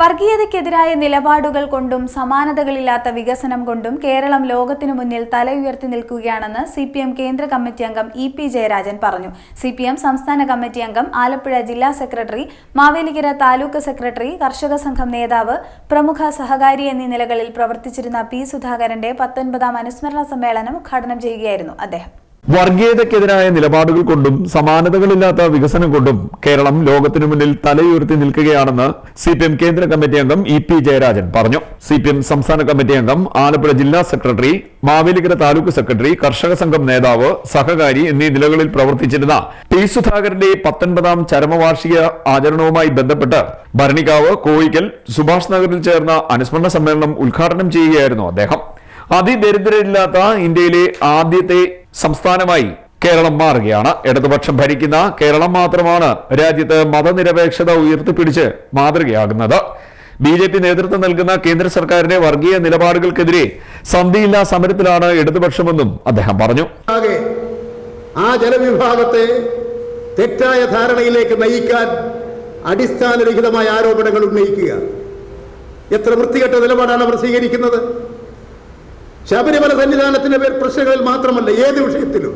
വർഗീയതയ്ക്കെതിരായ നിലപാടുകൾ കൊണ്ടും സമാനതകളില്ലാത്ത വികസനം കൊണ്ടും കേരളം ലോകത്തിനു മുന്നിൽ തലയുയർത്തി നിൽക്കുകയാണെന്ന് സി പി എം കേന്ദ്ര കമ്മിറ്റി അംഗം ഇ പി ജയരാജൻ പറഞ്ഞു. സി പി എം സംസ്ഥാന കമ്മിറ്റി അംഗം ആലപ്പുഴ ജില്ലാ സെക്രട്ടറി മാവേലിക്കര താലൂക്ക് സെക്രട്ടറി കർഷക സംഘം നേതാവ് പ്രമുഖ സഹകാരി എന്നീ നിലകളിൽ പ്രവർത്തിച്ചിരുന്ന പി സുധാകരന്റെ പത്തൊൻപതാം അനുസ്മരണ സമ്മേളനം ഉദ്ഘാടനം ചെയ്യുകയായിരുന്നു അദ്ദേഹം. വർഗീയതയ്ക്കെതിരായ നിലപാടുകൾ കൊണ്ടും സമാനതകളില്ലാത്ത വികസനം കൊണ്ടും കേരളം ലോകത്തിനു മുന്നിൽ തലയുയർത്തി നിൽക്കുകയാണെന്ന് സി പി എം കേന്ദ്ര കമ്മിറ്റി അംഗം ഇ പി ജയരാജൻ പറഞ്ഞു. സി പി എം സംസ്ഥാന കമ്മിറ്റി അംഗം ആലപ്പുഴ ജില്ലാ സെക്രട്ടറി മാവേലിക്കര താലൂക്ക് സെക്രട്ടറി കർഷക സംഘം നേതാവ് സഹകാരി എന്നീ നിലകളിൽ പ്രവർത്തിച്ചിരുന്ന പി സുധാകരന്റെ പത്തൊൻപതാം ചരമവാർഷിക ആചരണവുമായി ബന്ധപ്പെട്ട് ഭരണിക്കാവ് കോഴിക്കൽ സുഭാഷ് നഗറിൽ ചേർന്ന അനുസ്മരണ സമ്മേളനം ഉദ്ഘാടനം ചെയ്യുകയായിരുന്നു അദ്ദേഹം. അതിദരിദ്രരില്ലാത്ത ഇന്ത്യയിലെ ആദ്യത്തെ സംസ്ഥാനമായി കേരളം മാറുകയാണ്. ഇടതുപക്ഷം ഭരിക്കുന്ന കേരളം മാത്രമാണ് രാജ്യത്ത് മതനിരപേക്ഷത ഉയർത്തിപ്പിടിച്ച് മാതൃകയാകുന്നത്. ബി ജെ പി നേതൃത്വം നൽകുന്ന കേന്ദ്ര സർക്കാരിന്റെ വർഗീയ നിലപാടുകൾക്കെതിരെ സന്ധിയില്ലാ സമരത്തിലാണ് ഇടതുപക്ഷമെന്നും അദ്ദേഹം പറഞ്ഞു. ആ ജനവിഭാഗത്തെ തെറ്റായ ധാരണയിലേക്ക് നയിക്കാൻ അടിസ്ഥാനരഹിതമായ ആരോപണങ്ങൾ ഉന്നയിക്കുക. എത്ര വൃത്തികെട്ട നിലപാടാണ് അവർ സ്വീകരിക്കുന്നത്? ശബരിമല സന്നിധാനത്തിന്റെ പേർ പ്രശ്നങ്ങളിൽ മാത്രമല്ല ഏത് വിഷയത്തിലും.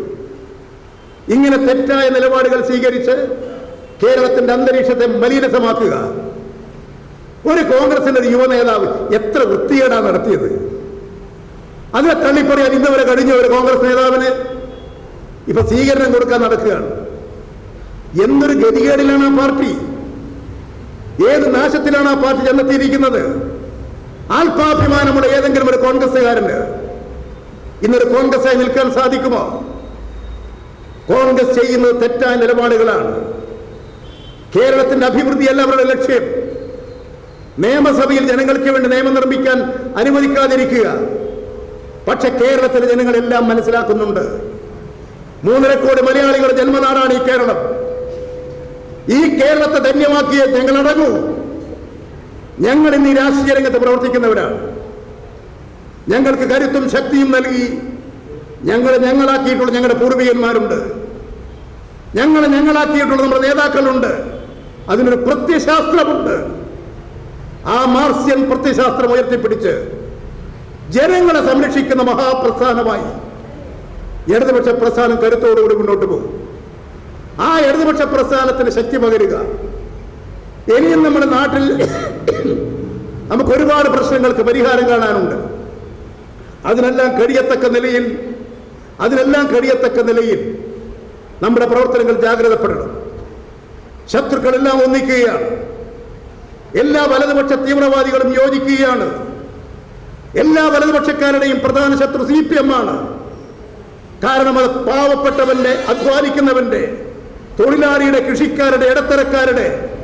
ഇങ്ങനെ തെറ്റായ നിലപാടുകൾ സ്വീകരിച്ച് കേരളത്തിന്റെ അന്തരീക്ഷത്തെ മലിനസമാക്കുക. ഒരു കോൺഗ്രസിന്റെ ഒരു യുവ നേതാവ് എത്ര വൃത്തികേടാണ് നടത്തിയത്. അതിനെ തള്ളിപ്പറയാൻ ഇന്നുവരെ കഴിഞ്ഞ ഒരു കോൺഗ്രസ് നേതാവിന് ഇപ്പൊ സ്വീകരണം കൊടുക്കാൻ നടക്കുകയാണ്. എന്തൊരു ഗതികേടിലാണ് ആ പാർട്ടി? ഏത് നാശത്തിലാണ് ആ പാർട്ടി ചെന്നെത്തിയിരിക്കുന്നത്? ആത്മാഭിമാനമുള്ള ഏതെങ്കിലും ഒരു കോൺഗ്രസ്സുകാരന് ഇന്നൊരു കോൺഗ്രസ്സായി നിൽക്കാൻ സാധിക്കുമോ? കോൺഗ്രസ് ചെയ്യുന്നത് തെറ്റായ നിലപാടുകളാണ്. കേരളത്തിന്റെ അഭിവൃദ്ധിയല്ല അവരുടെ ലക്ഷ്യം. നിയമസഭയിൽ ജനങ്ങൾക്ക് വേണ്ടി നിയമം നിർമ്മിക്കാൻ അനുവദിക്കാതിരിക്കുക. പക്ഷെ കേരളത്തിലെ ജനങ്ങളെല്ലാം മനസ്സിലാക്കുന്നുണ്ട്. മൂന്നര കോടി മലയാളികളുടെ ജന്മനാടാണ് ഈ കേരളം. ഈ കേരളത്തെ ധന്യമാക്കിയ ഞങ്ങൾ അടങ്ങൂ ഞങ്ങൾ ഇന്ന് ഈ രാഷ്ട്രീയ രംഗത്ത് പ്രവർത്തിക്കുന്നവരാണ്. ഞങ്ങൾക്ക് കരുത്തും ശക്തിയും നൽകി. ഞങ്ങൾ ഞങ്ങളാക്കിയിട്ടുള്ള ഞങ്ങളുടെ പൂർവികന്മാരുണ്ട്. ഞങ്ങൾ ഞങ്ങളാക്കിയിട്ടുള്ള നമ്മുടെ നേതാക്കളുണ്ട്. അതിനൊരു പ്രത്യശാസ്ത്രമുണ്ട് ആ മാർസ്യൻ പ്രത്യശാസ്ത്രം ഉയർത്തിപ്പിടിച്ച് ജനങ്ങളെ സംരക്ഷിക്കുന്ന മഹാപ്രസ്ഥാനമായി ഇടതുപക്ഷ പ്രസ്ഥാനം കരുത്തോടുകൂടി മുന്നോട്ട് പോകും. ആ ഇടതുപക്ഷ പ്രസ്ഥാനത്തിന് ശക്തി പകരുക. ഇനിയും നമ്മുടെ നാട്ടിൽ നമുക്ക് ഒരുപാട് പ്രശ്നങ്ങൾക്ക് പരിഹാരം കാണാനുണ്ട്. അതിനെല്ലാം കഴിയത്തക്ക നിലയിൽ അതിനെല്ലാം കഴിയത്തക്ക നിലയിൽ നമ്മുടെ പ്രവർത്തനങ്ങൾ ജാഗ്രതപ്പെടണം. ശത്രുക്കളെല്ലാം ഒന്നിക്കുകയാണ്. എല്ലാ വലതുപക്ഷ തീവ്രവാദികളും യോജിക്കുകയാണ്. എല്ലാ വലതുപക്ഷക്കാരുടെയും പ്രധാന ശത്രു സി പി എം ആണ്. കാരണം അത് പാവപ്പെട്ടവന്റെ അധ്വാനിക്കുന്നവന്റെ തൊഴിലാളിയുടെ കൃഷിക്കാരുടെ ഇടത്തരക്കാരുടെ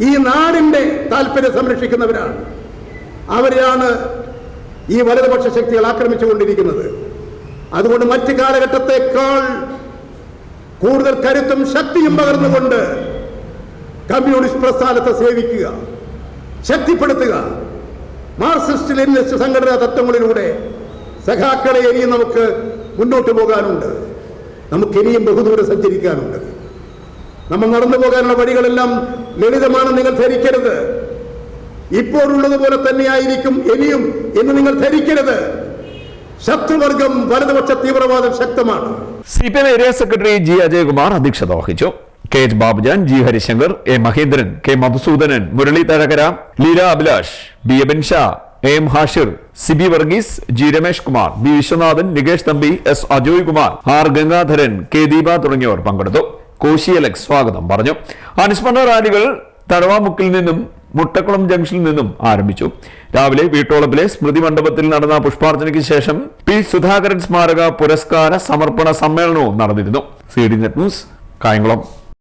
ഈ നാടിന്റെ താല്പര്യം സംരക്ഷിക്കുന്നവരാണ്. അവരെയാണ് ഈ വലതുപക്ഷ ശക്തികൾ ആക്രമിച്ചുകൊണ്ടിരിക്കുന്നത്. അതുകൊണ്ട് മറ്റ് കാലഘട്ടത്തെക്കാൾ കൂടുതൽ കരുത്തും ശക്തിയും പകർന്നുകൊണ്ട് കമ്മ്യൂണിസ്റ്റ് പ്രസ്ഥാനത്തെ സേവിക്കുക ശക്തിപ്പെടുത്തുക. മാർക്സിസ്റ്റ് ലെനിനിസ്റ്റ് സംഘടനാ തത്വങ്ങളിലൂടെ സഖാക്കളെ ഇനിയും നമുക്ക് മുന്നോട്ട് പോകാനുണ്ട്. നമുക്ക് ഇനിയും ബഹുദൂരം സഞ്ചരിക്കാനുണ്ട്. നമ്മൾ നടന്നു പോകാനുള്ള വഴികളെല്ലാം ലളിതമാണെന്ന് നിങ്ങൾ ധരിക്കരുത്. ഇപ്പോഴുള്ളതുപോലെ തന്നെയായിരിക്കും ഇനിയും എന്ന് നിങ്ങൾ ധരിക്കരുത്. ശത്രുവർഗം വലതുപക്ഷ തീവ്രവാദം ശക്തമാണ്. C P M area secretary G Ajayakumar അധ്യക്ഷത വഹിച്ചു. K H Babujan G Harishankar A Mahendran K Madhusoodanan Murali Thazhakara Leela Abhilash B Ebin Shah A M Hashir Siby Varghese G Ramesh Kumar B Viswanathan Nikesh Thampi S Ajoy Kumar R Gangadharan K Deepa തുടങ്ങിയവർ പങ്കെടുത്തു. Koshy Alex സ്വാഗതം പറഞ്ഞു. അനുസ്മരണ റാലികൾ തഴവാമുക്കിൽ നിന്നും മുട്ടക്കുളം ജംഗ്ഷനിൽ നിന്നും ആരംഭിച്ചു. രാവിലെ വീട്ടോളപ്പിലെ സ്മൃതി മണ്ഡപത്തിൽ നടന്ന പുഷ്പാർച്ചനയ്ക്ക് ശേഷം പി സുധാകരൻ സ്മാരക പുരസ്കാര സമർപ്പണ സമ്മേളനവും നടന്നിരുന്നു. C D net news Kayamkulam.